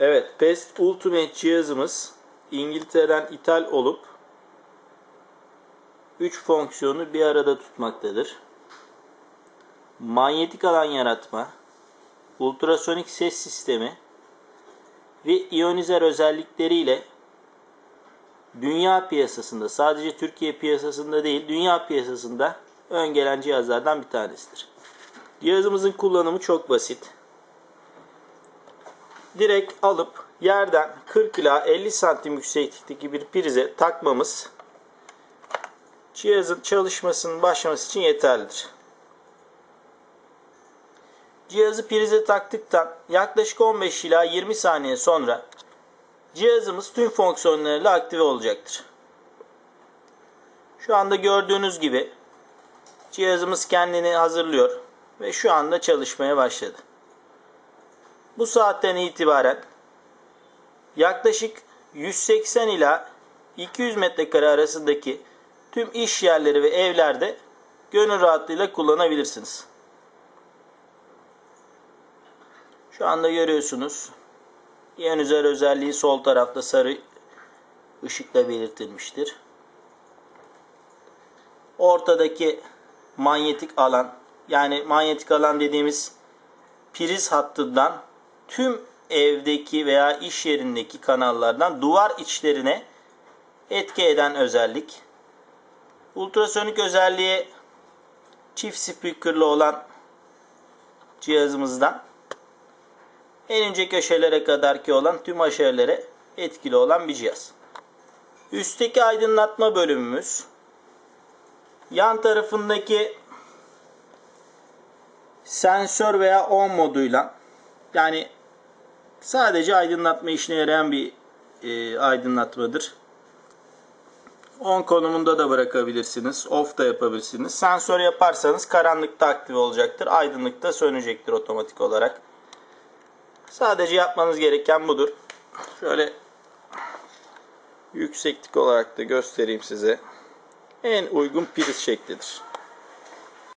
Evet, Pest Ultimate cihazımız İngiltere'den ithal olup 3 fonksiyonu bir arada tutmaktadır. Manyetik alan yaratma, ultrasonik ses sistemi ve iyonizer özellikleriyle dünya piyasasında sadece Türkiye piyasasında değil dünya piyasasında ön gelen cihazlardan bir tanesidir. Cihazımızın kullanımı çok basit direkt alıp yerden 40 ila 50 santim yükseklikteki bir prize takmamız cihazın çalışmasının başlaması için yeterlidir. Cihazı prize taktıktan yaklaşık 15 ila 20 saniye sonra cihazımız tüm fonksiyonlarıyla aktive olacaktır. Şu anda gördüğünüz gibi cihazımız kendini hazırlıyor ve şu anda çalışmaya başladı. Bu saatten itibaren yaklaşık 180 ila 200 metrekare arasındaki tüm iş yerleri ve evlerde gönül rahatlığıyla kullanabilirsiniz. Şu anda görüyorsunuz. Iyonizer özelliği sol tarafta sarı ışıkla belirtilmiştir. Ortadaki manyetik alan yani manyetik alan dediğimiz priz hattından tüm evdeki veya iş yerindeki kanallardan duvar içlerine etki eden özellik. Ultrasonik özelliği çift speakerlı olan cihazımızdan en ince köşelere kadar ki olan tüm aşağılara etkili olan bir cihaz. Üstteki aydınlatma bölümümüz yan tarafındaki sensör veya on moduyla yani sadece aydınlatma işine yarayan bir e, aydınlatmadır. On konumunda da bırakabilirsiniz. Off da yapabilirsiniz. Sensör yaparsanız karanlıkta aktif olacaktır. Aydınlıkta sönecektir otomatik olarak. Sadece yapmanız gereken budur. Şöyle yükseklik olarak da göstereyim size. En uygun priz şeklidir.